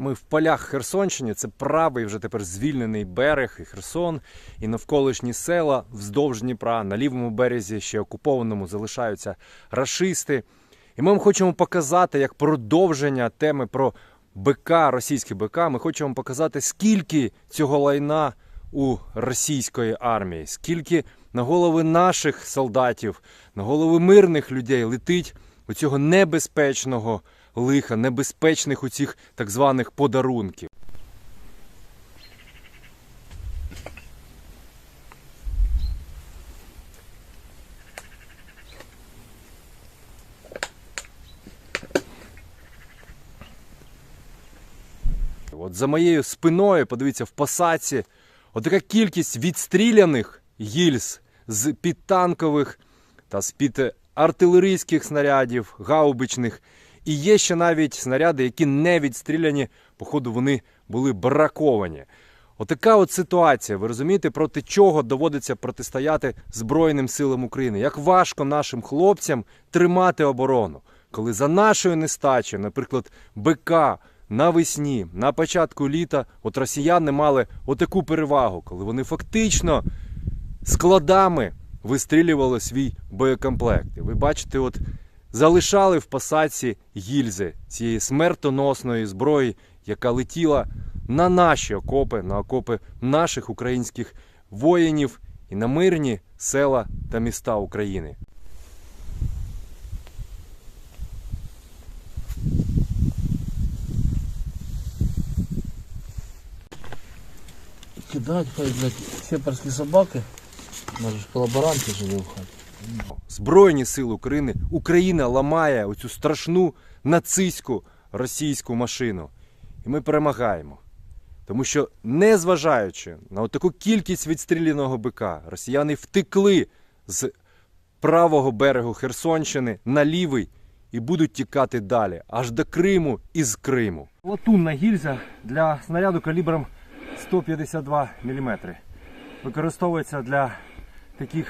Ми в полях Херсонщини, це правий вже тепер звільнений берег і Херсон, і навколишні села вздовж Дніпра. На лівому березі, ще окупованому, залишаються рашисти. І ми вам хочемо показати, як продовження теми про БК, російський БК. Ми хочемо показати, скільки цього лайна у російської армії, скільки на голови наших солдатів, на голови мирних людей летить оцього небезпечного лиха, небезпечних оцих так званих подарунків. От за моєю спиною, подивіться, в посадці, отака кількість відстріляних гільз з підтанкових та з під артилерійських снарядів, гаубичних. І є ще навіть снаряди, які не відстріляні, походу вони були браковані. Отака от ситуація. Ви розумієте, проти чого доводиться протистояти Збройним силам України? Як важко нашим хлопцям тримати оборону, коли за нашою нестачею, наприклад, БК навесні, на початку літа, от росіяни мали отаку перевагу, коли вони фактично складами вистрілювали свій боєкомплект. І ви бачите, от залишали в посадці гільзи цієї смертоносної зброї, яка летіла на наші окопи, на окопи наших українських воїнів і на мирні села та міста України. Кидать, блядь, сепарські собаки. Може ж колаборанти жили в хаті. Збройні сили України, Україна ламає оцю страшну нацистську російську машину. І ми перемагаємо. Тому що, незважаючи на таку кількість відстріляного бика, росіяни втекли з правого берегу Херсонщини на лівий і будуть тікати далі, аж до Криму і з Криму. Латунна гільза для снаряду калібром 152 мм. Використовується для таких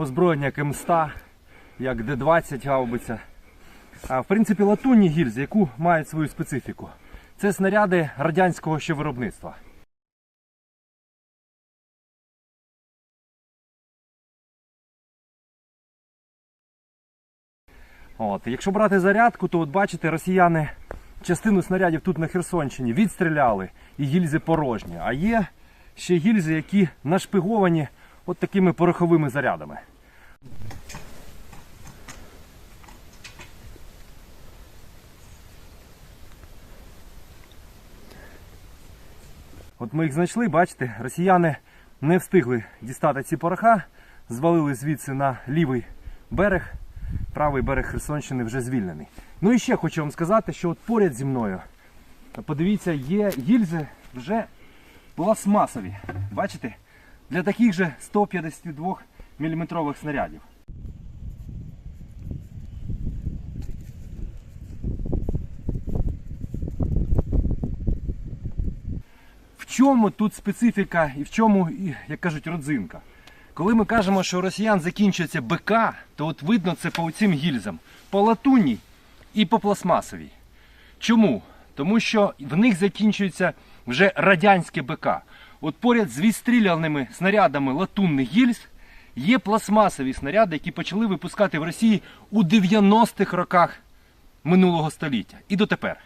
озброєнь, як М100, як Д-20 гаубиця. В принципі, латунні гільзи, яку мають свою специфіку. Це снаряди радянського ще виробництва. От. Якщо брати зарядку, то от бачите, росіяни частину снарядів тут на Херсонщині відстріляли і гільзи порожні. А є ще гільзи, які нашпиговані от такими пороховими зарядами. От ми їх знайшли, бачите, росіяни не встигли дістати ці пороха, звалили звідси на лівий берег. Правий берег Херсонщини вже звільнений. Ну і ще хочу вам сказати, що от поряд зі мною, подивіться, є гільзи вже пластмасові. Бачите? Для таких же 152 мм снарядів. В чому тут специфіка і в чому, як кажуть, родзинка? Коли ми кажемо, що у росіян закінчується БК, то от видно це по цим гільзам, по латунній і по пластмасовій. Чому? Тому що в них закінчується вже радянське БК. От поряд з відстріляними снарядами латунних гільз є пластмасові снаряди, які почали випускати в Росії у 90-х роках минулого століття і дотепер.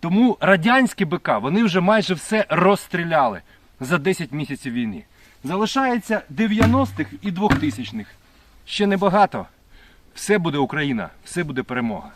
Тому радянські БК вони вже майже все розстріляли за 10 місяців війни. Залишається 90-х і 2000-х. Ще небагато. Все буде Україна, все буде перемога.